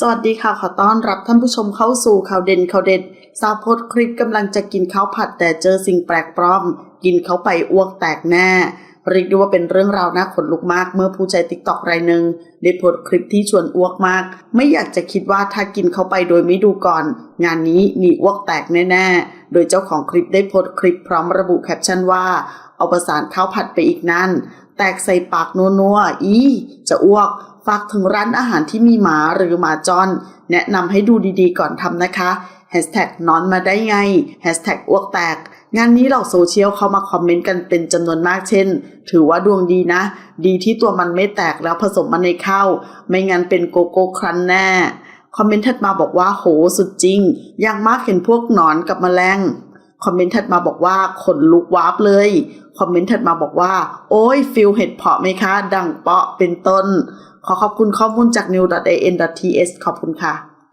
สวัสดีค่ะ ขอต้อนรับท่านผู้ชมเข้าสู่ข่าวเด่นข่าวเด็ด สาวโพสคลิปกำลังจะกินข้าวผัดแต่เจอสิ่งแปลกปลอม กินเข้าไปอ้วกแตกแน่เรียกได้ว่าเป็นเรื่องราวน่าขนลุกมาก เมื่อผู้ใช้ติ๊กต็อกรายหนึ่งได้โพสต์คลิปที่ชวนอ้วกมาก ไม่อยากจะคิดว่าถ้ากินเข้าไปโดยไม่ดูก่อน งานนี้มีอ้วกแตกแน่ๆ โดยเจ้าของคลิปได้โพสต์คลิปพร้อมระบุแคปชั่นว่าเอาประสานข้าวผัดไปอีกนั่นแตกใส่ปากนัวๆอีจะอ้วก ฝากถึงร้านอาหารที่มีหมาหรือหมาจร แนะนำให้ดูดีๆก่อนทำนะคะนอนมาได้ไงอ้วกแตกงานนี้เหล่าโซเชียลเข้ามาคอมเมนต์กันเป็นจำนวนมากเช่น ถือว่าดวงดีนะ ดีที่ตัวมันไม่แตกแล้วผสมมันในข้าวไม่งั้นเป็นโกโก้ครันแน่ คอมเมนต์ถัดมาบอกว่าโหสุดจริง อย่างมากเห็นพวกหนอนกับแมลง คอมเมนต์ถัดมาบอกว่าขนลุกวาบเลย คอมเมนต์ถัดมาบอกว่า โอ้ยฟิลเห็ดเพาะไหมคะ ดังเปาะเป็นต้น ขอขอบคุณข้อมูลจาก new.an.ts ขอบคุณค่ะ